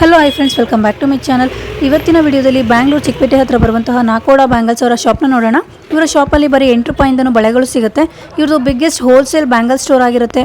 hello hi friends welcome back to my channel ಇವತ್ತಿನ ವಿಡಿಯೋದಲ್ಲಿ ಬ್ಯಾಂಗ್ಳೂರು ಚಿಕ್ಕಪೇಟೆ ಹತ್ರ ಬರುವಂತಹ ನಾಕೋಡ ಬ್ಯಾಂಗಲ್ಸ್ ಅವರ ಶಾಪ್ನ ನೋಡೋಣ. ಇವರ ಶಾಪಲ್ಲಿ ಬರೀ ಎಂಟು ರೂಪಾಯಿಂದನೂ ಬಳೆಗಳು ಸಿಗುತ್ತೆ. ಇವ್ರದ್ದು ಬಿಗ್ಗೆಸ್ಟ್ ಹೋಲ್ಸೇಲ್ ಬ್ಯಾಂಗಲ್ ಸ್ಟೋರ್ ಆಗಿರುತ್ತೆ.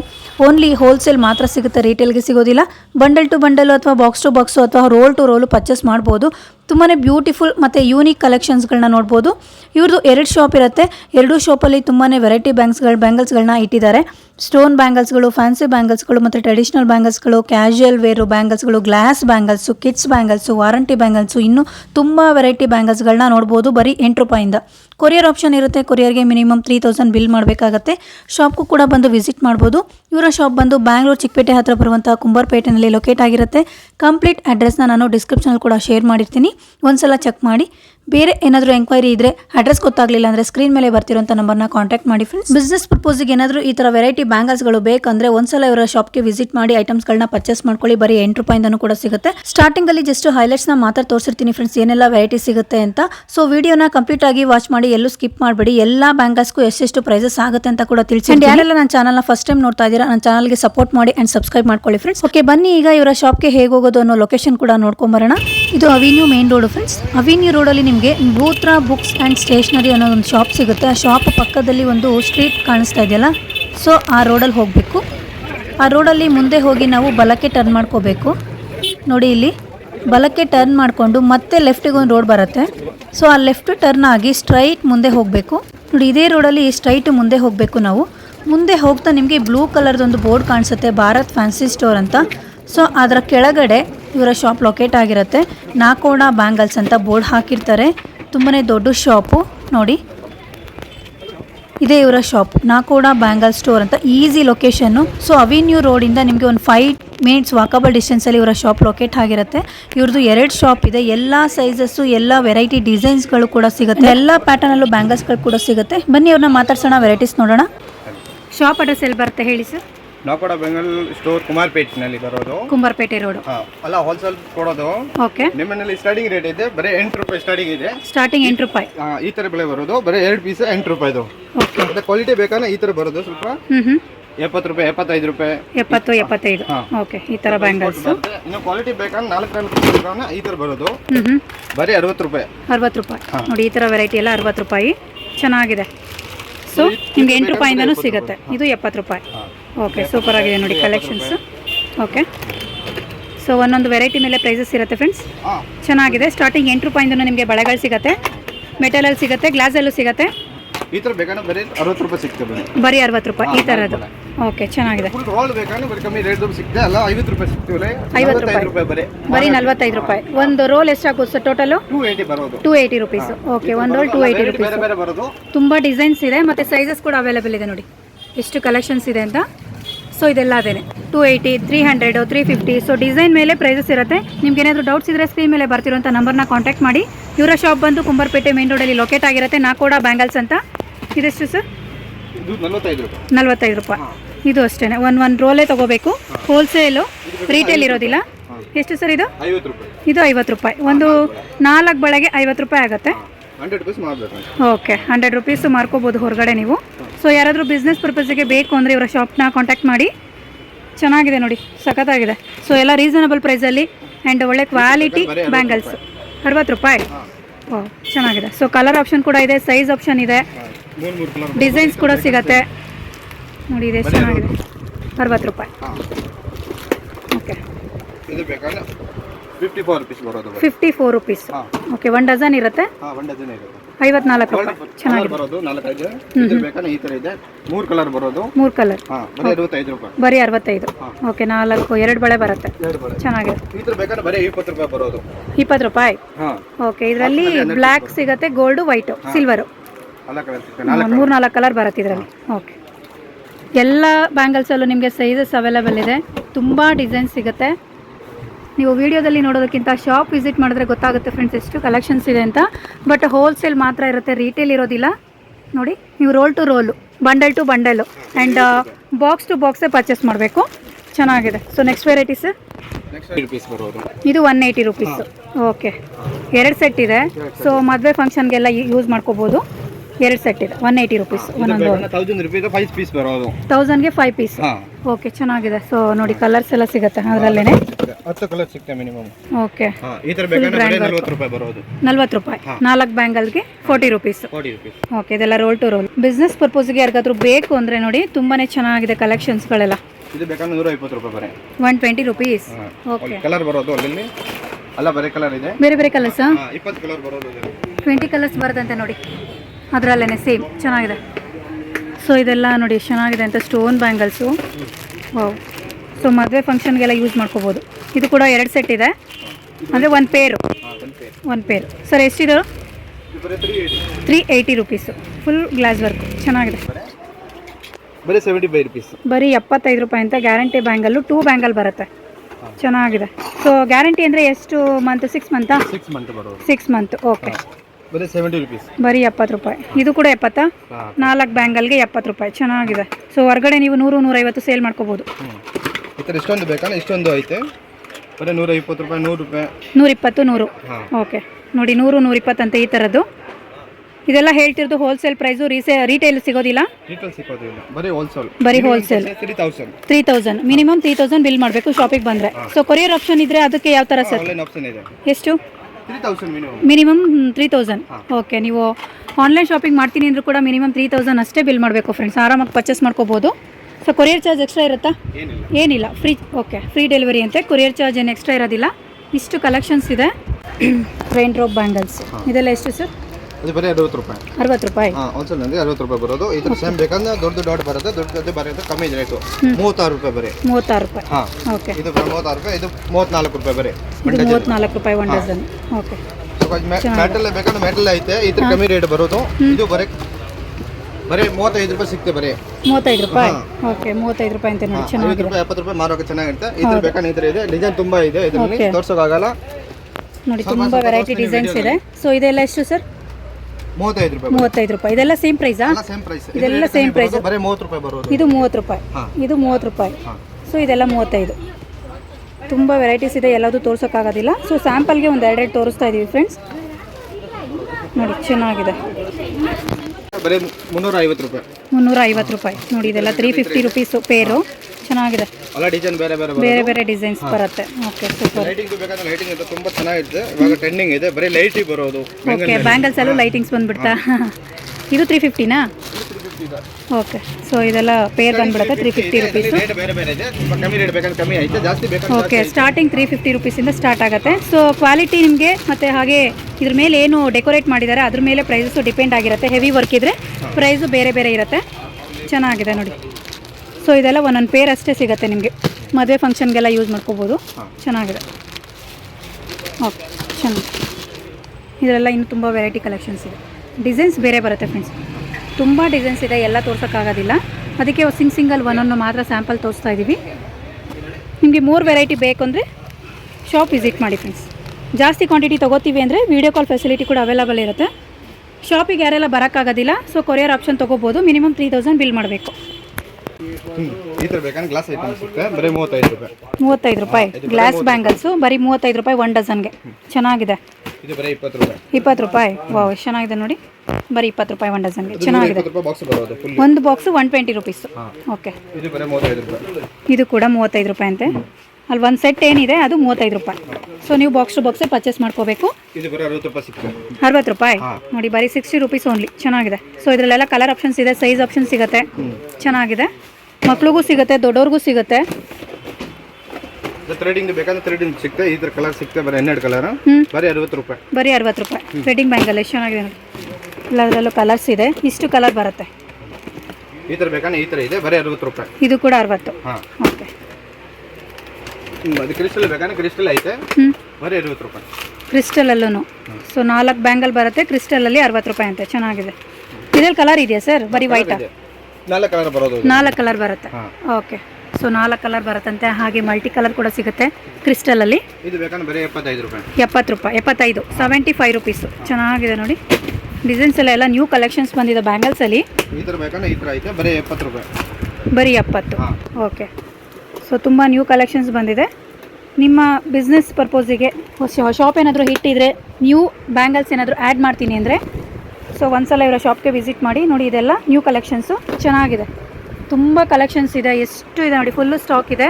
ಓನ್ಲಿ ಹೋಲ್ಸೇಲ್ ಮಾತ್ರ ಸಿಗುತ್ತೆ ರಿಟೇಲ್ಗೆ ಸಿಗೋದಿಲ್ಲ. ಬಂಡಲ್ ಟು ಬಂಡಲು ಅಥವಾ ಬಾಕ್ಸ್ ಟು ಬಾಕ್ಸು ಅಥವಾ ರೋಲ್ ಟು ರೋಲು ಪರ್ಚೇಸ್ ಮಾಡ್ಬೋದು. ತುಂಬಾ ಬ್ಯೂಟಿಫುಲ್ ಮತ್ತು ಯೂನಿಕ್ ಕಲೆಕ್ಷನ್ಸ್ಗಳನ್ನ ನೋಡ್ಬೋದು. ಇವ್ರದ್ದು ಎರಡು ಶಾಪ್ ಇರುತ್ತೆ. ಎರಡೂ ಶಾಪಲ್ಲಿ ತುಂಬಾ ವೆರೈಟಿ ಬ್ಯಾಂಗ್ಸ್ಗಳು ಬ್ಯಾಂಗಲ್ಸ್ಗಳನ್ನ ಇಟ್ಟಿದ್ದಾರೆ. ಸ್ಟೋನ್ ಬ್ಯಾಂಗಲ್ಸ್ಗಳು ಫ್ಯಾನ್ಸಿ ಬ್ಯಾಂಗಲ್ಸ್ಗಳು ಮತ್ತು ಟ್ರೆಡಿಷನಲ್ ಬ್ಯಾಂಗಲ್ಸ್ಗಳು casual wear ಬ್ಯಾಂಗಲ್ಸ್ಗಳು glass bangles kids bangles warranty bangles ಇನ್ನೂ ತುಂಬ ವೆರೈಟಿ ಬ್ಯಾಂಗಲ್ಸ್ಗಳನ್ನ ನೋಡ್ಬೋದು ಬರೀ ಎಂಟು ರೂಪಾಯಿಂದ. ಕೊರಿಯರ್ ಆಪ್ಷನ್ ಇರುತ್ತೆ. ಕೊರಿಯರ್ಗೆ ಮಿನಿಮಮ್ ತ್ರೀ ತೌಸಂಡ್ ಬಿಲ್ ಮಾಡಬೇಕಾಗತ್ತೆ. ಶಾಪ್ಗೂ ಕೂಡ ಬಂದು ವಿಸಿಟ್ ಮಾಡ್ಬೋದು. ಇವರ ಶಾಪ್ ಬಂದು ಬ್ಯಾಂಗ್ಳೂರು, ಚಿಕ್ಕಪೇಟೆ ಹತ್ರ ಬರುವಂಥ ಕುಂಬಾರ್ಪೇಟೆಯಲ್ಲಿ ಲೊಕೇಟ್ ಆಗಿರುತ್ತೆ. ಕಂಪ್ಲೀಟ್ ಅಡ್ರೆಸ್ನ ನಾನು ಡಿಸ್ಕ್ರಿಪ್ಷನಲ್ಲಿ ಕೂಡ ಶೇರ್ ಮಾಡಿರ್ತೀನಿ. ಒಂದ್ಸಲ ಚೆಕ್ ಮಾಡಿ. ಬೇರೆ ಏನಾದರೂ ಎಂಕ್ವೈರಿ ಇದ್ರೆ ಅಡ್ರೆಸ್ ಗೊತ್ತಾಗಲಿಲ್ಲ ಅಂದರೆ ಸ್ಕ್ರೀನ್ ಮೇಲೆ ಬರ್ತಿರೋಂಥ ನಂಬರ್ನ ಕಾಂಟ್ಯಾಕ್ಟ್ ಮಾಡಿ ಫ್ರೆಂಡ್ಸ್ ಬಿಸ್ನೆಸ್ ಪರ್ಪೋಸಿಗೆ ಏನಾದರೂ ಈ ಥರ ವೆರೈಟಿ ಬ್ಯಾಂಗಲ್ಸ್ಗಳು ಬೇಕಂದ್ರೆ ಒಂದ್ಸಲ ಇವರ ಶಾಪ್ಗೆ ವಿಸಿಟ್ ಮಾಡಿ ಐಟಮ್ಸ್ಗಳನ್ನ ಪರ್ಚೇಸ್ ಮಾಡ್ಕೊಳ್ಳಿ. ಬರೀ ಎಂಟು ರೂಪಾಯಿಂದನೂ ಕೂಡ ಸಿಗುತ್ತೆ. ಸ್ಟಾರ್ಟಿಂಗಲ್ಲಿ ಜಸ್ಟ್ ಹೈಲೈಟ್ಸ್ನ ಮಾತ್ರ ತೋರಿಸಿರ್ತೀನಿ ಫ್ರೆಂಡ್ಸ್ ಏನೆಲ್ಲ ವೆರೈಟಿ ಸಿಗುತ್ತೆ ಅಂತ. ಸೊ ವಿಡಿಯೋನ ಕಂಪ್ಲೀಟ್ ಆಗಿ ವಾಚ್ ಮಾಡಿ. ಎಲ್ಲೂ ಸ್ಕಿಪ್ ಮಾಡಬೇಡಿ. ಎಲ್ಲ ಬ್ಯಾಂಕರ್ಸ್ಗೂ ಎಷ್ಟೆಷ್ಟು ಪ್ರೈಸಸ್ ಆಗುತ್ತೆ ಅಂತ ಕೂಡ ತಿಳಿಸಿ ಅಂಡ್ ಯಾರೆಲ್ಲ ನನ್ನ ಚಾನಲ್ನ ಫಸ್ಟ್ ಟೈಮ್ ನೋಡ್ತಾ ಇದ್ದೀರಾ, ನನ್ನ ಚಾನಲ್ಗೆ ಸಪೋರ್ಟ್ ಮಾಡಿ ಅಂಡ್ ಸಬ್ಸ್ಕ್ರೈಬ್ ಮಾಡ್ಕೊಳ್ಳಿ ಫ್ರೆಂಡ್ಸ್ ಓಕೆ ಬನ್ನಿ ಈಗ ಇವರ ಶಾಪ್ಗೆ ಹೇಗೆ ಹೋಗೋದು ಅನ್ನೋ ಲೊಕೇಶನ್ ಕೂಡ ನೋಡ್ಕೊಂಬರೋಣ ಇದು avenue main road friends avenue ರೋಡಲ್ಲಿ ನಿಮಗೆ ಭೂತ್ರ ಬುಕ್ಸ್ ಆ್ಯಂಡ್ ಸ್ಟೇಷನರಿ ಅನ್ನೋ ಒಂದು ಶಾಪ್ ಸಿಗುತ್ತೆ. ಆ ಶಾಪ್ ಪಕ್ಕದಲ್ಲಿ ಒಂದು ಸ್ಟ್ರೀಟ್ ಕಾಣಿಸ್ತಾ ಇದೆಯಲ್ಲ? ಸೊ ಆ ರೋಡಲ್ಲಿ ಹೋಗಬೇಕು. ಆ ರೋಡಲ್ಲಿ ಮುಂದೆ ಹೋಗಿ ನಾವು ಬಲಕ್ಕೆ ಟರ್ನ್ ಮಾಡ್ಕೋಬೇಕು. ನೋಡಿ ಇಲ್ಲಿ. ಬಲಕ್ಕೆ ಟರ್ನ್ ಮಾಡಿಕೊಂಡು ಮತ್ತೆ ಲೆಫ್ಟಿಗೆ ಒಂದು ರೋಡ್ ಬರುತ್ತೆ. ಸೊ ಆ ಲೆಫ್ಟ್ ಟರ್ನ್ ಆಗಿ ಸ್ಟ್ರೈಟ್ ಮುಂದೆ ಹೋಗಬೇಕು. ನೋಡಿ, ಇದೇ ರೋಡಲ್ಲಿ ಸ್ಟ್ರೈಟ್ ಮುಂದೆ ಹೋಗಬೇಕು ನಾವು. ಮುಂದೆ ಹೋಗ್ತಾ ನಿಮಗೆ ಬ್ಲೂ ಕಲರ್ದೊಂದು ಬೋರ್ಡ್ ಕಾಣಿಸುತ್ತೆ, ಭಾರತ್ ಫ್ಯಾನ್ಸಿ ಸ್ಟೋರ್ ಅಂತ. ಸೊ ಅದರ ಕೆಳಗಡೆ ಇವರ ಶಾಪ್ ಲೊಕೇಟ್ ಆಗಿರುತ್ತೆ. ನಾಕೋಣ ಬ್ಯಾಂಗಲ್ಸ್ ಅಂತ ಬೋರ್ಡ್ ಹಾಕಿರ್ತಾರೆ. ತುಂಬಾ ದೊಡ್ಡ ಶಾಪು ನೋಡಿ ಇದೇ ಇವರ ಶಾಪ್ ನಾಕೋಡ ಬ್ಯಾಂಗಲ್ ಸ್ಟೋರ್ ಅಂತ ಈಸಿ ಲೊಕೇಶನ್ನು ಸೊ ಅವಿನ್ಯೂ ರೋಡಿಂದ ನಿಮಗೆ ಒಂದು ಫೈವ್ ಮಿನಿಟ್ಸ್ ವಾಕಬಲ್ ಡಿಸ್ಟೆನ್ಸಲ್ಲಿ ಇವರ ಶಾಪ್ ಲೊಕೇಟ್ ಆಗಿರುತ್ತೆ. ಇವ್ರದ್ದು ಎರಡು ಶಾಪ್ ಇದೆ. ಎಲ್ಲ ಸೈಜಸ್ಸು ಎಲ್ಲ ವೆರೈಟಿ ಡಿಸೈನ್ಸ್ಗಳು ಕೂಡ ಸಿಗುತ್ತೆ. ಎಲ್ಲ ಪ್ಯಾಟರ್ನಲ್ಲೂ ಬ್ಯಾಂಗಲ್ಸ್ಗಳು ಕೂಡ ಸಿಗುತ್ತೆ. ಬನ್ನಿ ಅವ್ರನ್ನ ಮಾತಾಡ್ಸೋಣ ವೆರೈಟೀಸ್ ನೋಡೋಣ. ಶಾಪ್ ಅಡ್ರೆಸ್ ಎಲ್ಲಿ ಬರುತ್ತೆ ಹೇಳಿ ಸರ್ ನಾಕೋಡ ಬೆಂಗಲ್ ಸ್ಟೋರ್ ಕುಮಾರ್ಪೇಟ್ನಲ್ಲಿ ಬರೋದು. ಕುಂಬಾರ್ಪೇಟೆ ರೋಡು. ಹಾ, ಅಲ್ಲ ಹೋಲ್ಸೇಲ್ ಕೊಡೋದು. ಓಕೆ. ನಿಮ್ಮಲ್ಲಿ ಸ್ಟಾರ್ಟಿಂಗ್ ರೇಟ್ ಇದೆ ಬರೀ ಎಂಟು ರೂಪಾಯಿ ಸ್ಟಾರ್ಟಿಂಗ್ ಇದೆ. ಸ್ಟಾರ್ಟಿಂಗ್ ಎಂಟು ರೂಪಾಯಿ. ಆ, ಈ ತರ ಬೆಳೆ ಬರೋದು ಬರೀ ಎರಡು ಪೀಸ್ ಎಂಟು ರೂಪಾಯಿದು. ಓಕೆ. ಮತ್ತೆ ಕ್ವಾಲಿಟಿ ಬೇಕಾದ್ರೆ ಈ ತರ ಬರೋದು ಸ್ವಲ್ಪ ಹ್ಞೂ ಹ್ಞೂ ಎಪ್ಪತ್ತು ರೂಪಾಯಿ ಎಪ್ಪತ್ತೈದು ರೂಪಾಯಿ. ಎಪ್ಪತ್ತು ಎಪ್ಪತ್ತೈದು. ಹಾ. ಓಕೆ ಈ ಥರ ಬ್ಯಾಂಗಲ್ಸ್ ಬರುತ್ತೆ. ಇನ್ನು ಕ್ವಾಲಿಟಿ ಬೇಕಾದ್ರೆ ನಾಲ್ಕು ನಾಲ್ಕು ಬೇಕಾದ್ರೆ ಈ ಬರೋದು. ಬರೀ ಅರವತ್ತು ರೂಪಾಯಿ. ಅರವತ್ತು ರೂಪಾಯಿ. ನೋಡಿ ಈ ಥರ ವೆರೈಟಿ ಎಲ್ಲ ಅರವತ್ತು ರೂಪಾಯಿ. ಚೆನ್ನಾಗಿದೆ. ಸೊ ನಿಮ್ಗೆ ಎಂಟು ರೂಪಾಯಿಂದನೂ ಸಿಗುತ್ತೆ. ಇದು ಎಪ್ಪತ್ತು ರೂಪಾಯಿ. ಓಕೆ ಸೂಪರ್ ಆಗಿದೆ ನೋಡಿ ಕಲೆಕ್ಷನ್ಸ್ ಓಕೆ ಸೊ ಒಂದೊಂದು ವೆರೈಟಿ ಮೇಲೆ ಪ್ರೈಸಸ್ ಇರುತ್ತೆ ಫ್ರೆಂಡ್ಸ್ ಚೆನ್ನಾಗಿದೆ. ಸ್ಟಾರ್ಟಿಂಗ್ ಎಂಟು ರೂಪಾಯಿಂದನೂ ನಿಮಗೆ ಬಳೆಗಳು ಸಿಗುತ್ತೆ. ಮೆಟಲಲ್ಲಿ ಸಿಗುತ್ತೆ ಗ್ಲಾಸಲ್ಲೂ ಸಿಗುತ್ತೆ. ಈ ಬೇಕಾದ್ರೆ ಬರೀ ಅರವತ್ತು ರೂಪಾಯಿ ಸಿಗ್ತದೆ ಬರೀ ಬರೀ ಅರವತ್ತು ರೂಪಾಯಿ ಈ ಥರದ್ದು ಓಕೆ ಚೆನ್ನಾಗಿದೆ. ಫುಲ್ ರೋಲ್ ಬೇಕಾದ್ರೆ ಬರೀ ಕಮ್ಮಿ ರೇಟ್ ಸಿಗ್ತದೆ. ಅಲ್ಲ ಐವತ್ತು ರೂಪಾಯಿ ಸಿಗ್ತೀವಲ್ಲ ಐವತ್ತು ರೂಪಾಯಿ. ಬರೀ. ಬರೀ ನಲ್ವತ್ತೈದು ರೂಪಾಯಿ. ಒಂದು ರೋಲ್ ಎಷ್ಟಾಗುತ್ತೆ ಸರ್ ಟೋಟಲು ಟೂ ಏಯ್ಟಿ ಬರೋದು. ಟೂ ಏಯ್ಟಿ ರುಪೀಸು ಓಕೆ ಒಂದು ರೋಲ್ ಟೂ ಏಯ್ಟಿ ರುಪೀಸ್ ತುಂಬ ಡಿಸೈನ್ಸ್ ಇದೆ ಮತ್ತು ಸೈಜಸ್ ಕೂಡ ಅವೈಲೇಬಲ್ ಇದೆ ನೋಡಿ. ಎಷ್ಟು ಕಲೆಕ್ಷನ್ಸ್ ಇದೆ ಅಂತ? ಸೊ ಇದೆಲ್ಲ ಅದೇ two eighty three hundred three fifty so design ಮೇಲೆ ಪ್ರೈಸಸ್ ಇರುತ್ತೆ. ನಿಮ್ಗೆ ಏನಾದರೂ ಡೌಟ್ಸ್ ಇದ್ದರೆ ಸ್ಕ್ರೀನ್ ಮೇಲೆ ಬರ್ತಿರೋಂಥ ನಂಬರ್ನ ಕಾಂಟ್ಯಾಕ್ಟ್ ಮಾಡಿ. ಇವರ ಶಾಪ್ ಬಂದು ಕುಂಬಾರಪೇಟೆ ಮೇನ್ ರೋಡಲ್ಲಿ ಲೊಕೇಟ್ ಆಗಿರುತ್ತೆ. ನಾಕೋಡ ಬ್ಯಾಂಗಲ್ಸ್ ಅಂತ. ಇದೆಷ್ಟು ಸರ್ ನಲವತ್ತೈದು ರೂಪಾಯಿ. ಇದು ಅಷ್ಟೇ ಒಂದು ಒಂದು ರೋಲೇ ತೊಗೋಬೇಕು. ಹೋಲ್ಸೇಲು ರೀಟೇಲ್ ಇರೋದಿಲ್ಲ. ಎಷ್ಟು ಸರ್ ಇದು? ಇದು ಐವತ್ತು ರೂಪಾಯಿ. ಒಂದು ನಾಲ್ಕು ಬಳಗೆ ಐವತ್ತು ರೂಪಾಯಿ ಆಗುತ್ತೆ. ಹಂಡ್ರೆಡ್ ರುಪೀಸ್ ಮಾಡಬೇಕು ಓಕೆ ಹಂಡ್ರೆಡ್ ರುಪೀಸ್ ಮಾರ್ಕೋಬೋದು ಹೊರಗಡೆ ನೀವು. ಸೊ ಯಾರಾದರೂ ಬಿಸ್ನೆಸ್ ಪರ್ಪಸ್ಗೆ ಬೇಕು ಅಂದರೆ ಇವರ ಶಾಪ್ನ ಕಾಂಟ್ಯಾಕ್ಟ್ ಮಾಡಿ. ಚೆನ್ನಾಗಿದೆ ನೋಡಿ ಸಖತ್ತಾಗಿದೆ. ಸೊ ಎಲ್ಲ ರೀಸನಬಲ್ ಪ್ರೈಸಲ್ಲಿ ಆ್ಯಂಡ್ ಒಳ್ಳೆ ಕ್ವಾಲಿಟಿ ಬ್ಯಾಂಗಲ್ಸ್ ಅರವತ್ತು ರೂಪಾಯಿ. ಓ ಚೆನ್ನಾಗಿದೆ. ಸೊ ಕಲರ್ ಆಪ್ಷನ್ ಕೂಡ ಇದೆ ಸೈಜ್ ಆಪ್ಷನ್ ಇದೆ. ಡಿಸೈನ್ಸ್ ಕೂಡ ಸಿಗತ್ತೆ. ನೋಡಿ ಇದೆ ಚೆನ್ನಾಗಿದೆ. ಅರವತ್ತು ರೂಪಾಯಿ. ಓಕೆ ಫಿಫ್ಟಿ ಫೋರ್ ರುಪೀಸ್ ಬರೋದು ಬರೀ. Fifty four rupees okay one dozen ಇರುತ್ತೆ? ಹಾಂ ಒನ್ ಡಜನ್ ಇರುತ್ತೆ. ಐವತ್ನಾಲ್ಕು ರೂಪಾಯಿ. ಕಲರ್ ಚೆನ್ನಾಗಿದೆ. ಬರೋದು ನಾಲ್ಕೈದು. ಇದು ಬೇಕಾದ್ರೆ ಈ ಥರ ಇದೆ. ಮೂರು ಕಲರ್ ಬರೋದು. ಮೂರು ಕಲರ್ ಹಾಂ ಬರೀ ಅರವತ್ತೈದು ರೂಪಾಯಿ. ಬರೀ ಅರವತ್ತೈದು. ಓಕೆ ನಾಲ್ಕು ಎರಡು ಬಳೆ ಬರುತ್ತೆ. ಎರಡು ಬರೋದು ಚೆನ್ನಾಗಿದೆ. ಈ ಥರ ಬೇಕಾದ್ರೆ ಬರೀ ಇಪ್ಪತ್ತು ರೂಪಾಯಿ ಬರೋದು. ಇಪ್ಪತ್ತು ರೂಪಾಯಿ? ಹಾಂ. ಓಕೆ ಇದರಲ್ಲಿ ಬ್ಲ್ಯಾಕ್ ಸಿಗುತ್ತೆ ಗೋಲ್ಡು ವೈಟು ಸಿಲ್ವರು ಮೂರು ನಾಲ್ಕು ಕಲರ್ ಬರುತ್ತೆ ಇದರಲ್ಲಿ. ಓಕೆ ಎಲ್ಲ ಬ್ಯಾಂಗಲ್ಸಲ್ಲೂ ನಿಮಗೆ ಸೈಜಸ್ ಅವೈಲೇಬಲ್ ಇದೆ. ತುಂಬ ಡಿಸೈನ್ ಸಿಗುತ್ತೆ. ನೀವು ವಿಡಿಯೋದಲ್ಲಿ ನೋಡೋದಕ್ಕಿಂತ ಶಾಪ್ ವಿಸಿಟ್ ಮಾಡಿದ್ರೆ ಗೊತ್ತಾಗುತ್ತೆ ಫ್ರೆಂಡ್ಸ್ ಎಷ್ಟು ಕಲೆಕ್ಷನ್ಸ್ ಇದೆ ಅಂತ. ಬಟ್ ಹೋಲ್ಸೇಲ್ ಮಾತ್ರ ಇರುತ್ತೆ ರೀಟೇಲ್ ಇರೋದಿಲ್ಲ. ನೋಡಿ ನೀವು roll to roll bundle to bundle and box to ಬಾಕ್ಸೇ purchase ಮಾಡಬೇಕು. ಚೆನ್ನಾಗಿದೆ. ಸೊ ನೆಕ್ಸ್ಟ್ ರುಪೀಸ್ ಬರೋದು. ಇದು ಒನ್ ಏಯ್ಟಿ ರುಪೀಸ್ ಓಕೆ ಎರಡು ಸೆಟ್ ಇದೆ. ಸೊ ಮದುವೆ ಫಂಕ್ಷನ್ಗೆಲ್ಲ ಯೂಸ್ ಮಾಡ್ಕೋಬೋದು. ಎರಡು ಸೆಟ್ ಇದೆ ಒನ್ ಏಯ್ಟಿ ರುಪೀಸ್ ಒಂದೊಂದು. ತೌಸಂಡ್ಗೆ ಫೈವ್ ಪೀಸ್ ಓಕೆ ಚೆನ್ನಾಗಿದೆ. ಸೊ ನೋಡಿ ಕಲರ್ಸ್ ಎಲ್ಲ ಸಿಗುತ್ತೆ ಅದರಲ್ಲೇನೆ? ಹತ್ತು ಕಲರ್ ಸಿಗುತ್ತೆ ಮಿನಿಮಮ್ ಓಕೆ ಈ ತರ ಬೇಕಾದ್ರೆ. ನಲ್ವತ್ತು ರೂಪಾಯಿ ಬರೋದು. ನಲ್ವತ್ತು ರೂಪಾಯಿ. ನಾಲ್ಕು ಬ್ಯಾಂಗಲ್ಗೆ ಫೋರ್ಟಿ ರುಪೀಸ್ ಓಕೆ ಇದೆಲ್ಲ ರೋಲ್ ಟು ರೋಲ್ ಬಿಸ್ನೆಸ್ ಪರ್ಪಸ್ಗೆ ಯಾರಿಗಾದ್ರೂ ಬೇಕು ಅಂದರೆ ನೋಡಿ ತುಂಬಾ ಚೆನ್ನಾಗಿದೆ ಕಲೆಕ್ಷನ್ಸ್ಗಳೆಲ್ಲ ಇದು ಬೇಕಾದ್ರೆ ನೂರ ಇಪ್ಪತ್ತು ರೂಪಾಯಿ ಬರೀ one twenty rupees okay colour ಬರೋದು ಅಲ್ಲಿ ಅಲ್ಲ ಬೇರೆ ಕಲರ್ ಇದೆ. ಬೇರೆ ಬೇರೆ ಕಲರ್ಸ್ ಇಪ್ಪತ್ತು ಕಲರ್ ಬರೋದು. ಟ್ವೆಂಟಿ ಕಲರ್ಸ್ ಬರುತ್ತಂತೆ ನೋಡಿ. ಅದರಲ್ಲೇ ಸೇಮ್ ಚೆನ್ನಾಗಿದೆ. ಸೊ ಇದೆಲ್ಲ ನೋಡಿ ಎಷ್ಟು ಚೆನ್ನಾಗಿದೆ ಅಂತ ಸ್ಟೋನ್ ಬ್ಯಾಂಗಲ್ಸು ವಾವ್ ಸೊ ಮದುವೆ ಫಂಕ್ಷನ್ಗೆಲ್ಲ ಯೂಸ್ ಮಾಡ್ಕೋಬೋದು. ಇದು ಕೂಡ ಎರಡು ಸೆಟ್ ಇದೆ. ಅಂದರೆ ಒಂದು ಪೇರು ಒಂದು ಪೇರ್ ಸರ್ ಎಷ್ಟಿದೆ? Three eighty rupees full glass work ಚೆನ್ನಾಗಿದೆ. ಬರೀ ಸೆವೆಂಟಿ ಫೈವ್ ರುಪೀಸ್ ಬರೀ ಎಪ್ಪತ್ತೈದು ರೂಪಾಯಿ ಅಂತ ಗ್ಯಾರಂಟಿ ಬ್ಯಾಂಗಲ್ಲು ಟೂ ಬ್ಯಾಂಗಲ್ ಬರುತ್ತೆ. ಚೆನ್ನಾಗಿದೆ. ಸೊ ಗ್ಯಾರಂಟಿ ಅಂದರೆ ಎಷ್ಟು month six ಮಂತಾ six month six month okay ಬರೀ ಸೆವೆಂಟಿ ರುಪೀಸ್ ಬರೀ ಎಪ್ಪತ್ತು ರೂಪಾಯಿ. ಇದು ಕೂಡ ಎಪ್ಪತ್ತಾ? ನಾಲ್ಕು ಬ್ಯಾಂಗಲ್ಗೆ ಎಪ್ಪತ್ತು ರೂಪಾಯಿ. ಚೆನ್ನಾಗಿದೆ. ಸೊ ಹೊರಗಡೆ ನೀವು ನೂರು ನೂರೈವತ್ತು ಸೇಲ್ ಮಾಡ್ಕೋಬೋದು. ಈ ಥರ ಇಷ್ಟೊಂದು ಬೇಕಲ್ಲ? ಇಷ್ಟೊಂದು ಐತೆ. ಬರೀ ನೂರ ಇಪ್ಪತ್ತು ರೂಪಾಯಿ ನೂರು ರೂಪಾಯಿ. ನೂರಿಪ್ಪತ್ತು ನೂರು. ಓಕೆ. ನೋಡಿ ನೂರು ಅಂತ ಈ ಥರದ್ದು ಇದೆಲ್ಲ ಹೇಳ್ತಿರೋದು ಹೋಲ್ಸೇಲ್ ಪ್ರೈಸು ರೀಸೇ ರೀಟೇಲ್ ಸಿಗೋದಿಲ್ಲ? ರೀಟೇಲ್ ಸಿಗೋದಿಲ್ಲ. ಬರೀ ಹೋಲ್ಸೇಲ್ ಬರೀ. Three thousand three thousand minimum three thousand bill ಮಾಡಬೇಕು ಶಾಪಿಗೆ ಬಂದರೆ. ಸೊ ಕೊರಿಯರ್ ಆಪ್ಷನ್ ಇದ್ದರೆ ಅದಕ್ಕೆ ಯಾವ ಥರ ಸರ್ ಆಪ್ಷನ್ ಇದೆ. ಎಷ್ಟು? Minimum minimum three thousand okay ನೀವು ಆನ್ಲೈನ್ ಶಾಪಿಂಗ್ ಮಾಡ್ತೀನಿ ಅಂದ್ರೂ ಕೂಡ ಮಿನಿಮಮ್ ತ್ರೀ ತೌಸಂಡ್ ಅಷ್ಟೇ ಬಿಲ್ ಮಾಡಬೇಕು ಫ್ರೆಂಡ್ಸ್ ಆರಾಮಾಗಿ ಪರ್ಚೇಸ್ ಮಾಡ್ಕೋಬೋದು. ಸೊ ಕೊರಿಯರ್ ಚಾರ್ಜ್ ಎಕ್ಸ್ಟ್ರಾ ಇರುತ್ತಾ? ಏನಿಲ್ಲ. ಫ್ರೀ ಓಕೆ ಫ್ರೀ ಡೆಲಿವರಿ ಅಂತೆ. ಕೊರಿಯರ್ ಚಾರ್ಜ್ ಏನು ಎಕ್ಸ್ಟ್ರಾ ಇರೋದಿಲ್ಲ. ಇಷ್ಟು ಕಲೆಕ್ಷನ್ಸ್ ಇದೆ. ರೈನ್ ರೋಪ್ ಬ್ಯಾಂಗಲ್ಸ್ ಇದೆಲ್ಲ ಎಷ್ಟು ಸರ್ ಅದು ಬರೀ ಅರವತ್ತು ರೂಪಾಯಿ. ಅರವತ್ತು ರೂಪಾಯಿ? ಹಾಂ ಹೋಲ್ಸೇಲ್ ಅಂದ್ರೆ ಅರವತ್ತು ರೂಪಾಯಿ ಬರೋದು. ಇದ್ರ ಸೇಮ್ ಬೇಕಂದ್ರೆ ದೊಡ್ಡ ದೊಡ್ಡ ಬರುತ್ತೆ ದೊಡ್ಡ ದೊಡ್ಡ ಬರುತ್ತೆ ಕಮ್ಮಿ ರೇಟು ಮೂವತ್ತಾರು ರೂಪಾಯಿ ಬರೀ. ಮೂವತ್ತಾರು ರೂಪಾಯಿ. ಹಾಂ. ಓಕೆ ಇದು ಮೂವತ್ತಾರು ರೂಪಾಯಿ ಇದು ಮೂವತ್ತ್ನಾಲ್ಕು ರೂಪಾಯಿ ಬರೀ. ಮೂವತ್ತ್ನಾಲ್ಕು ರೂಪಾಯಿ ಒನ್ ಡಜನ್ ಓಕೆ ಮೆಟಲ್ ಬೇಕಂದ್ರೆ ಮೆಟಲ್ ಐತೆ ಇದ್ರ ಕಮ್ಮಿ ರೇಟ್ ಬರೋದು. ಇದು ಬರೀ ಬರೀ ಮೂವತ್ತೈದು ರೂಪಾಯಿ ಸಿಗ್ತದೆ ಬರೀ. ಮೂವತ್ತೈದು ರೂಪಾಯಿ? ಓಕೆ ಮೂವತ್ತೈದು ರೂಪಾಯಿ ಅಂತ ನೋಡಿ ಚೆನ್ನಾಗಿದೆ. ರೂಪಾಯಿ ಎಪ್ಪತ್ತು ರೂಪಾಯಿ ಮಾರೋಕೆ ಚೆನ್ನಾಗಿರುತ್ತೆ. ಇದ್ರ ಬೇಕಂದ್ರೆ ಇದ್ರ ಇದೆ. ಡಿಸೈನ್ ತುಂಬಾ ಇದೆ ಇದರಲ್ಲಿ ತೋರ್ಸೋಕ್ಕಾಗಲ್ಲ ನೋಡಿ ತುಂಬ ವೆರೈಟಿ ಡಿಸೈನ್ಸ್ ಇದೆ. ಸೊ ಇದೆಲ್ಲ ಎಷ್ಟು ಸರ್? ಮೂವತ್ತೈದು ರೂಪಾಯಿ ಮೂವತ್ತೈದು ರೂಪಾಯಿ. ಇದೆಲ್ಲ ಸೇಮ್ ಪ್ರೈಸಾ ಇದೆಲ್ಲ ಸೇಮ್ ಪ್ರೈಸ್ ಇದೆಲ್ಲ. ಬರೀ ಮೂವತ್ತು ರೂಪಾಯಿ ಬರೋದು. ಇದು ಮೂವತ್ತು ರೂಪಾಯಿ. ಇದು ಮೂವತ್ತು ರೂಪಾಯಿ. ಸೊ ಇದೆಲ್ಲ ಮೂವತ್ತೈದು. ತುಂಬ ವೆರೈಟೀಸ್ ಇದೆ ಎಲ್ಲದೂ ತೋರ್ಸೋಕ್ಕಾಗೋದಿಲ್ಲ. ಸೊ ಸ್ಯಾಂಪಲ್ಗೆ ಒಂದು ಎರಡೆರಡು ತೋರಿಸ್ತಾ ಇದ್ದೀವಿ ಫ್ರೆಂಡ್ಸ್ ನೋಡಿ ಚೆನ್ನಾಗಿದೆ. ಮುನ್ನೂರ ಐವತ್ತು ರೂಪಾಯಿ. ನೋಡಿ ಇದೆಲ್ಲ ತ್ರೀ ಫಿಫ್ಟಿ ರುಪೀಸು ಪೇರು ಚೆನ್ನಾಗಿದೆ. ಎಲ್ಲ ಡಿಸೈನ್ ಬೇರೆ ಬೇರೆ ಬೇರೆ ಬೇರೆ ಡಿಸೈನ್ಸ್ ಬರುತ್ತೆ. ಓಕೆ ಸೂಪರ್ ಲೈಟಿಂಗ್ ಬೇಕಾದ್ರೆ ಲೈಟಿಂಗ್ ಅಂತ ತುಂಬಾ ಚೆನ್ನಾಗಿದೆ. ಇವಾಗ ಟ್ರೆಂಡಿಂಗ್ ಇದೆ. ಬರೀ ಲೈಟಿ ಬರೋದು. Okay ಬ್ಯಾಂಗಲ್ಸಲ್ಲೂ lightings ಬಂದ್ಬಿಡ್ತಾ? ಇದು ತ್ರೀ ನಾ? ಓಕೆ ಸೊ ಇದೆಲ್ಲ ಪೇರ್ ಬಂದ್ಬಿಡುತ್ತೆ ತ್ರೀ ಫಿಫ್ಟಿ ರುಪೀಸು ರೇಟ್ ಬೇರೆ ಬೇರೆ ಇದೆ. ಸ್ವಲ್ಪ ಕಮ್ಮಿ ರೇಟ್ ಬೇಕಂದ್ರೆ ಕಮ್ಮಿ ಐತೆ. ಜಾಸ್ತಿ ಬೇಕಂದ್ರೆ ಓಕೆ ಸ್ಟಾರ್ಟಿಂಗ್ ತ್ರೀ ಫಿಫ್ಟಿ ರುಪೀಸಿಂದ ಸ್ಟಾರ್ಟ್ ಆಗುತ್ತೆ. ಸೊ ಕ್ವಾಲಿಟಿ ನಿಮಗೆ ಮತ್ತು ಹಾಗೆ ಇದ್ರ ಮೇಲೆ ಏನು ಡೆಕೋರೇಟ್ ಮಾಡಿದ್ದಾರೆ ಅದ್ರ ಮೇಲೆ ಪ್ರೈಸಸ್ಸು ಡಿಪೆಂಡ್ ಆಗಿರುತ್ತೆ. ಹೆವಿ ವರ್ಕ್ ಇದ್ದರೆ ಪ್ರೈಸು ಬೇರೆ ಬೇರೆ ಇರುತ್ತೆ. ಚೆನ್ನಾಗಿದೆ ನೋಡಿ. ಸೊ ಇದೆಲ್ಲ ಒಂದೊಂದು ಪೇರ್ ಅಷ್ಟೇ ಸಿಗುತ್ತೆ ನಿಮಗೆ. ಮದುವೆ ಫಂಕ್ಷನ್ಗೆಲ್ಲ ಯೂಸ್ ಮಾಡ್ಕೋಬೋದು. ಚೆನ್ನಾಗಿದೆ. ಓಕೆ ಚೆನ್ನಾಗಿ ಇದರೆಲ್ಲ ಇನ್ನು ತುಂಬ ವೆರೈಟಿ ಕಲೆಕ್ಷನ್ಸ್ ಇದೆ. ಡಿಸೈನ್ಸ್ ಬೇರೆ ಬರುತ್ತೆ ಫ್ರೆಂಡ್ಸ್ ತುಂಬ ಡಿಸೈನ್ಸ್ ಇದೆ ಎಲ್ಲ ತೋರ್ಸೋಕ್ಕಾಗೋದಿಲ್ಲ. ಅದಕ್ಕೆ ಸಿಂಗ್ ಸಿಂಗಲ್ ಒಂದೊಂದು ಮಾತ್ರ ಸ್ಯಾಂಪಲ್ ತೋರಿಸ್ತಾ ಇದ್ದೀವಿ. ನಿಮಗೆ ಮೂರು ವೆರೈಟಿ ಬೇಕು ಅಂದರೆ ಶಾಪ್ ವಿಸಿಟ್ ಮಾಡಿ ಫ್ರೆಂಡ್ಸ್ ಜಾಸ್ತಿ ಕ್ವಾಂಟಿಟಿ ತೊಗೋತೀವಿ ಅಂದರೆ ವೀಡಿಯೋ ಕಾಲ್ ಫೆಸಿಲಿಟಿ ಕೂಡ ಅವೈಲಬಲ್ ಇರುತ್ತೆ. ಶಾಪಿಗೆ ಯಾರೆಲ್ಲ ಬರೋಕ್ಕಾಗೋದಿಲ್ಲ ಸೊ ಕೊರಿಯರ್ ಆಪ್ಷನ್ ತೊಗೋಬೋದು. ಮಿನಿಮಮ್ ತ್ರೀ ತೌಸಂಡ್ ಬಿಲ್ ಮಾಡಬೇಕು. ಈ ಥರ ಬೇಕಂದ್ರೆ ಗ್ಲಾಸ್ ಐಟಮ್ ಸಿಗುತ್ತೆ. ಬರೀ ಮೂವತ್ತೈದು ರೂಪಾಯಿ. ಮೂವತ್ತೈದು ರೂಪಾಯಿ. ಗ್ಲಾಸ್ ಬ್ಯಾಂಗಲ್ಸು ಬರೀ ಮೂವತ್ತೈದು. ರೂಪಾಯಿ ಒನ್ ಡಜನ್ಗೆ ಚೆನ್ನಾಗಿದೆ. ಇದು ಬರೀ ಇಪ್ಪತ್ತು ರೂಪಾಯಿ. ಇಪ್ಪತ್ತು ರೂಪಾಯಿ. ವಾವ್ ಎಷ್ಟು ಚೆನ್ನಾಗಿದೆ ನೋಡಿ. ಬರೀ ಇಪ್ಪತ್ತು ರೂಪಾಯಿ ಒನ್ ಡಜನ್ಗೆ ಚೆನ್ನಾಗಿದೆ. ಬಾಕ್ಸ್ ಬರೋದು ಒಂದು box one twenty rupees okay ಇದು ಬರೀ ಮೂವತ್ತೈದು ರೂಪಾಯಿ. ಇದು ಕೂಡ ಮೂವತ್ತೈದು ರೂಪಾಯಿ ಅಂತೆ. ಅಲ್ಲಿ ಒಂದು ಸೆಟ್ ಏನಿದೆ ಅದು ಮೂವತ್ತೈದು ರೂಪಾಯಿ. ಸೊ ನೀವು ಬಾಕ್ಸ್ ಟು ಬಾಕ್ಸೇ ಪರ್ಚೇಸ್ ಮಾಡ್ಕೋಬೇಕು. ಅರವತ್ತು ರೂಪಾಯಿ. ನೋಡಿ ಬರೀ ಸಿಕ್ಸ್ಟಿ ರುಪೀಸ್ ಓನ್ಲಿ ಚೆನ್ನಾಗಿದೆ. ಸೊ ಇದರಲ್ಲೆಲ್ಲ ಕಲರ್ ಆಪ್ಷನ್ಸ್ ಇದೆ ಸೈಜ್ ಆಪ್ಷನ್ ಸಿಗುತ್ತೆ. ಚೆನ್ನಾಗಿದೆ. ಮಕ್ಳಿಗೂ ಸಿಗುತ್ತೆ ದೊಡ್ಡವ್ರಿಗೂ ಸಿಗುತ್ತೆ. ಥ್ರೆಡಿಂಗ್ ಬೇಕಂದ್ರೆ ಥ್ರೆಡಿಂಗ್ ಸಿಗ್ತದೆ ಈ ಥರ ಕಲರ್ ಸಿಗ್ತದೆ ಬರೀ ಹನ್ನೆರಡು ಕಲರ್. ಬರೀ ಅರವತ್ತು ರೂಪಾಯಿ. ಬರೀ ಅರವತ್ತು ರೂಪಾಯಿ. ಥ್ರೆಡಿಂಗ್ ಬ್ಯಾಂಗಲ್ ಎಷ್ಟು ಚೆನ್ನಾಗಿದೆ ನೋಡಿ. ಎಲ್ಲದರಲ್ಲೂ ಕಲರ್ಸ್ ಇದೆ. ಇಷ್ಟು ಕಲರ್ ಬರುತ್ತೆ. ಈ ಥರ ಬೇಕಂದ್ರೆ ಈ ಥರ ಇದೆ ಬರೀ ಅರವತ್ತು ರೂಪಾಯಿ. ಇದು ಕೂಡ ಅರವತ್ತು. ಹಾಂ. ಅದು ಕ್ರಿಸ್ಟಲ್ ಬೇಕಂದ್ರೆ ಕ್ರಿಸ್ಟಲ್ ಐತೆ. ಬರೀ ರೂಪಾಯಿ. ಕ್ರಿಸ್ಟಲಲ್ಲೂ ಸೊ ನಾಲ್ಕು ಬ್ಯಾಂಗಲ್ ಬರುತ್ತೆ ಕ್ರಿಸ್ಟಲಲ್ಲಿ ಅರವತ್ತು ರೂಪಾಯಿ ಅಂತೆ ಚೆನ್ನಾಗಿದೆ. ಇದ್ರಲ್ಲಿ ಕಲರ್ ಇದೆಯಾ ಸರ್ ಬರೀ ವೈಟಾ ನಾಲ್ಕು ಕಲರ್ ಬರೋದು ನಾಲ್ಕು ಕಲರ್ ಬರುತ್ತೆ. ಓಕೆ ಸೊ ನಾಲ್ಕು ಕಲರ್ ಬರುತ್ತಂತೆ ಹಾಗೆ ಮಲ್ಟಿ ಕಲರ್ ಕೂಡ ಸಿಗುತ್ತೆ ಕ್ರಿಸ್ಟಲಲ್ಲಿ ಇದು ಬೇಕಂದ್ರೆ ಬರೀ ಎಪ್ಪತ್ತೈದು ರೂಪಾಯಿ. ಎಪ್ಪತ್ತು ರೂಪಾಯಿ ಎಪ್ಪತ್ತೈದು ಸೆವೆಂಟಿ ಫೈವ್ ರುಪೀಸು ಚೆನ್ನಾಗಿದೆ ನೋಡಿ. ಡಿಸೈನ್ಸ್ ಎಲ್ಲ ಎಲ್ಲ ನ್ಯೂ ಕಲೆಕ್ಷನ್ಸ್ ಬಂದಿದೆ ಬ್ಯಾಂಗಲ್ಸಲ್ಲಿ ಅಲ್ಲಿ. ಥರ ಬೇಕಂದ್ರೆ ಈ ಥರ ಐತೆ ಬರೀ ಎಪ್ಪತ್ತು ರೂಪಾಯಿ. ಬರೀ ಎಪ್ಪತ್ತು. ಓಕೆ ಸೊ ತುಂಬ ನ್ಯೂ ಕಲೆಕ್ಷನ್ಸ್ ಬಂದಿದೆ. ನಿಮ್ಮ ಬಿಸ್ನೆಸ್ ಪರ್ಪೋಸಿಗೆ ಶಾಪ್ ಏನಾದರೂ ಹಿಟ್ಟಿದ್ರೆ ನ್ಯೂ ಬ್ಯಾಂಗಲ್ಸ್ ಏನಾದರೂ ಆ್ಯಡ್ ಮಾಡ್ತೀನಿ ಅಂದರೆ ಸೊ ಒಂದ್ಸಲ ಇವರ ಶಾಪ್ಗೆ ವಿಸಿಟ್ ಮಾಡಿ ನೋಡಿ ಇದೆಲ್ಲ ನ್ಯೂ ಕಲೆಕ್ಷನ್ಸು ಚೆನ್ನಾಗಿದೆ. ತುಂಬ ಕಲೆಕ್ಷನ್ಸ್ ಇದೆ. ಎಷ್ಟು ಇದೆ ನೋಡಿ ಫುಲ್ಲು ಸ್ಟಾಕ್ ಇದೆ.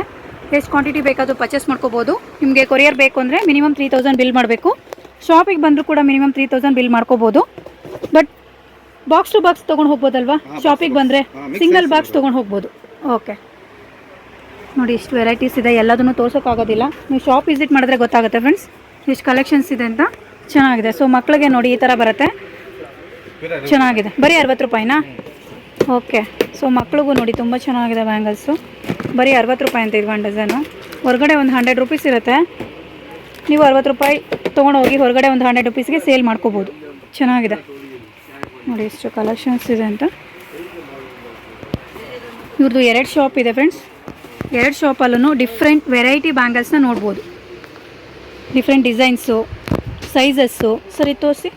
ಎಷ್ಟು ಕ್ವಾಂಟಿಟಿ ಬೇಕಾದರೂ ಪರ್ಚೇಸ್ ಮಾಡ್ಕೋಬೋದು. ನಿಮಗೆ ಕೊರಿಯರ್ ಬೇಕು ಅಂದರೆ ಮಿನಿಮಮ್ ತ್ರೀ ತೌಸಂಡ್ ಬಿಲ್ ಮಾಡಬೇಕು. ಶಾಪಿಗೆ ಬಂದರೂ ಕೂಡ ಮಿನಿಮಮ್ ತ್ರೀ ತೌಸಂಡ್ ಬಿಲ್ ಮಾಡ್ಕೋಬೋದು. ಬಟ್ ಬಾಕ್ಸ್ ಟು ಬಾಕ್ಸ್ ತೊಗೊಂಡು ಹೋಗ್ಬೋದಲ್ವಾ? ಶಾಪಿಗೆ ಬಂದರೆ ಸಿಂಗಲ್ ಬಾಕ್ಸ್ ತೊಗೊಂಡು ಹೋಗ್ಬೋದು. ಓಕೆ ನೋಡಿ, ಇಷ್ಟು ವೆರೈಟೀಸ್ ಇದೆ. ಎಲ್ಲದನ್ನು ತೋರ್ಸೋಕ್ಕಾಗೋದಿಲ್ಲ. ನೀವು ಶಾಪ್ ವಿಸಿಟ್ ಮಾಡಿದ್ರೆ ಗೊತ್ತಾಗುತ್ತೆ ಫ್ರೆಂಡ್ಸ್ ಇಷ್ಟು ಕಲೆಕ್ಷನ್ಸ್ ಇದೆ ಅಂತ. ಚೆನ್ನಾಗಿದೆ. ಸೊ ಮಕ್ಕಳಿಗೆ ನೋಡಿ, ಈ ಥರ ಬರುತ್ತೆ. ಚೆನ್ನಾಗಿದೆ. ಬರೀ ಅರವತ್ತು ರೂಪಾಯಿನಾ? ಓಕೆ. ಸೊ ಮಕ್ಳಿಗೂ ನೋಡಿ, ತುಂಬ ಚೆನ್ನಾಗಿದೆ ಬ್ಯಾಂಗಲ್ಸು ಬರೀ ಅರವತ್ತು ರೂಪಾಯಿ ಅಂತ ಇದು ಒಂದು ಡಜನು ಹೊರಗಡೆ ಒಂದು ಹಂಡ್ರೆಡ್ ರುಪೀಸ್ ಇರುತ್ತೆ. ನೀವು ಅರವತ್ತು ರೂಪಾಯಿ ತೊಗೊಂಡೋಗಿ ಹೊರಗಡೆ ಒಂದು ಹಂಡ್ರೆಡ್ ರುಪೀಸ್ಗೆ ಸೇಲ್ ಮಾಡ್ಕೋಬೋದು. ಚೆನ್ನಾಗಿದೆ. ನೋಡಿ, ಇಷ್ಟು ಕಲೆಕ್ಷನ್ಸ್ ಇದೆ ಅಂತ. ಇವ್ರದ್ದು ಎರಡು ಶಾಪ್ ಇದೆ ಫ್ರೆಂಡ್ಸ್ ಎರಡು ಶಾಪಲ್ಲೂ ಡಿಫ್ರೆಂಟ್ ವೆರೈಟಿ ಬ್ಯಾಂಗಲ್ಸ್ನ ನೋಡ್ಬೋದು. ಡಿಫ್ರೆಂಟ್ ಡಿಸೈನ್ಸು ಸೈಜಸ್ಸು ಸರಿ ತೋರಿಸಿ.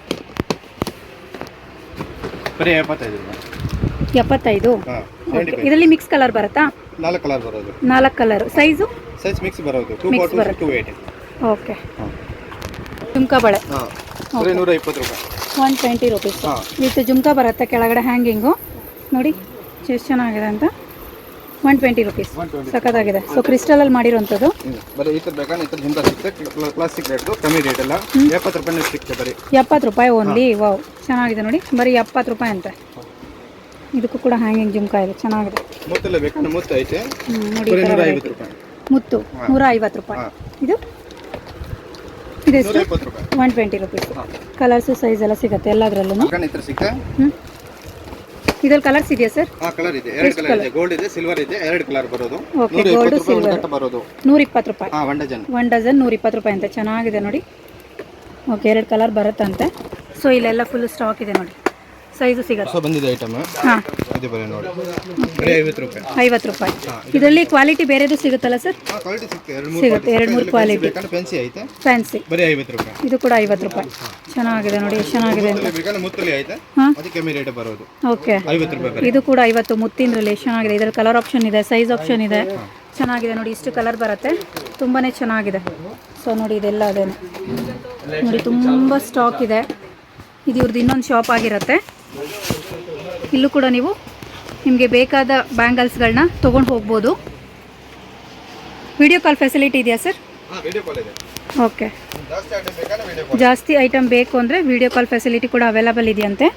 ಎಪ್ಪತ್ತೈದು ಇದರಲ್ಲಿ ಮಿಕ್ಸ್ ಕಲರ್ ಬರುತ್ತಾ? ನಾಲ್ಕು ಕಲರ್ ಬರೋದು. ನಾಲ್ಕು ಕಲರ್ ಸೈಜು ಸೈಜ್ ಮಿಕ್ಸ್ ಬರೋದು. ಬರುತ್ತೆ. ಓಕೆ ಜುಮ್ಕಾ ಬಳೆ. ನೂರ ಇಪ್ಪತ್ತು ರೂಪಾಯಿ. One twenty rupees with jhumka ಬರುತ್ತೆ ಕೆಳಗಡೆ ಹ್ಯಾಂಗಿಂಗು ನೋಡಿ ಎಷ್ಟು ಚೆನ್ನಾಗಿದೆ ಅಂತ. ಒನ್ ಟ್ವೆಂಟಿ ರುಪೀಸ್ ಸಖತ್ತಾಗಿದೆ. ಸೊ ಕ್ರಿಸ್ಟಲಲ್ಲಿ ಮಾಡಿರೋಂಥದ್ದು. ಬರೀ ಈ ಥರ ಬೇಕಾದ್ರೆ ಈ ಥರ ಜಿಂಕ ಸಿಗುತ್ತೆ. ಪ್ಲಾಸ್ಟಿಕ್ ರೇಟ್ದು ಕಮ್ಮಿ ರೇಟ್ ಎಲ್ಲ. ಎಪ್ಪತ್ತು ರೂಪಾಯಿ ಸಿಗುತ್ತೆ ಬರೀ. ಎಪ್ಪತ್ತು ರೂಪಾಯಿ ಓನ್ಲಿ ವಾವ್ ಚೆನ್ನಾಗಿದೆ ನೋಡಿ. ಬರೀ ಎಪ್ಪತ್ತು ರೂಪಾಯಿ ಅಂತೆ. ಇದಕ್ಕೂ ಕೂಡ ಹ್ಯಾಂಗಿಂಗ್ ಜುಮ್ಕಾ ಇದೆ. ಚೆನ್ನಾಗಿದೆ. ಮುತ್ತೆಲ್ಲ ಬೇಕಾದ್ರೆ ಮುತ್ತು ಐತೆ. ನೋಡಿ ನೂರ. ಐವತ್ತು ರೂಪಾಯಿ. ಮುತ್ತು. ಹಾ. ನೂರ ಐವತ್ತು ರೂಪಾಯಿ ಇದು? ಇದೆ ಇದೆಷ್ಟು one twenty rupees colours size ಎಲ್ಲ ಸಿಗುತ್ತೆ ಎಲ್ಲದರಲ್ಲೂ ಸಿಗುತ್ತೆ ಹ್ಞೂ ಇದ್ರಲ್ಲಿ ಕಲರ್ಸ್ ಇದೆಯಾ ಸರ್ ಆ ಕಲರ್ ಇದೆ. ಎರಡು ಕಲರ್ ಇದೆ. ಗೋಲ್ಡ್ ಇದೆ ಸಿಲ್ವರ್ ಇದೆ ಎರಡು ಕಲರ್ ಬರೋದು. ಓಕೆ ಗೋಲ್ಡ್ ಒಂದು ಬರೋದು. ನೂರ ಇಪ್ಪತ್ತು ರೂಪಾಯಿ. ಹಾಂ ಒನ್ ಡಜನ್. ಒನ್ ಡಜನ್ ನೂರ ಇಪ್ಪತ್ತು ರೂಪಾಯಿ ಅಂತ. ಚೆನ್ನಾಗಿದೆ ನೋಡಿ. ಓಕೆ ಎರಡು ಕಲರ್ ಬರುತ್ತಂತೆ. ಸೊ ಇಲ್ಲೆಲ್ಲ ಫುಲ್ ಸ್ಟಾಕ್ ಇದೆ ನೋಡಿ. ಸೈಜು ಸಿಗುತ್ತೆ. ಬಂದಿದೆ ಐಟಮ್ ಹಾಂ. ಇದು ಬರೀ ನೋಡಿ. ಬರೀ ಐವತ್ತು ರೂಪಾಯಿ. ಐವತ್ತು ರೂಪಾಯಿ. ಇದರಲ್ಲಿ ಕ್ವಾಲಿಟಿ ಬೇರೆದು ಸಿಗುತ್ತಲ್ಲ ಸರ್ ಕ್ವಾಲಿಟಿ ಸಿಗುತ್ತೆ. ಎರಡು ಮೂರು ಸಿಗುತ್ತೆ, ಎರಡು ಮೂರು ಕ್ವಾಲಿಟಿ ಪೆನ್ಸಿ ಐತೆ. ಫ್ಯಾನ್ಸಿ ಬರೀ ಐವತ್ತು ರೂಪಾಯಿ. ಇದು ಕೂಡ ಐವತ್ತು ರೂಪಾಯಿ. ಚೆನ್ನಾಗಿದೆ ನೋಡಿ ಎಷ್ಟು ಚೆನ್ನಾಗಿದೆ ಅಂತ. ಬೇಕಾದ್ರೆ ಮುತ್ತಲಿ ಐತೆ. ಅದಕ್ಕೆ ಕಮ್ಮಿ ರೇಟ್ ಬರೋದು. ಓಕೆ. ಐವತ್ತು ರೂಪಾಯಿ ಇದು ಕೂಡ ಐವತ್ತು ಮುತ್ತಿನ ರಿಲೇಷನ್ ಚೆನ್ನಾಗಿದೆ. ಇದರಲ್ಲಿ ಕಲರ್ ಆಪ್ಷನ್ ಇದೆ ಸೈಜ್ ಆಪ್ಷನ್ ಇದೆ. ಚೆನ್ನಾಗಿದೆ ನೋಡಿ ಇಷ್ಟು ಕಲರ್ ಬರುತ್ತೆ. ತುಂಬಾ ಚೆನ್ನಾಗಿದೆ. ಸೊ ನೋಡಿ ಇದೆಲ್ಲ ಅದೇ ನೋಡಿ ತುಂಬ ಸ್ಟಾಕ್ ಇದೆ. ಇದು ಇವ್ರದ್ದು ಇನ್ನೊಂದು ಶಾಪ್ ಆಗಿರುತ್ತೆ. ಇಲ್ಲೂ ಕೂಡ ನೀವು ನಿಮಗೆ ಬೇಕಾದ ಬ್ಯಾಂಗಲ್ಸ್ಗಳನ್ನ ತೊಗೊಂಡು ಹೋಗ್ಬೋದು. ವಿಡಿಯೋ ಕಾಲ್ ಫೆಸಿಲಿಟಿ ಇದೆಯಾ ಸರ್ ಓಕೆ ಜಾಸ್ತಿ ಐಟಮ್ ಬೇಕು ಅಂದರೆ ವಿಡಿಯೋ ಕಾಲ್ ಫೆಸಿಲಿಟಿ ಕೂಡ ಅವೈಲಬಲ್ ಇದೆಯಂತೆ.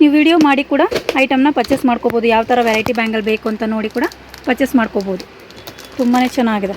ನೀವು ವಿಡಿಯೋ ಮಾಡಿ ಕೂಡ ಐಟಮ್ನ ಪರ್ಚೇಸ್ ಮಾಡ್ಕೋಬೋದು. ಯಾವ ಥರ ವೆರೈಟಿ ಬ್ಯಾಂಗಲ್ ಬೇಕು ಅಂತ ನೋಡಿ ಕೂಡ ಪರ್ಚೇಸ್ ಮಾಡ್ಕೋಬೋದು. ತುಂಬಾ ಚೆನ್ನಾಗಿದೆ.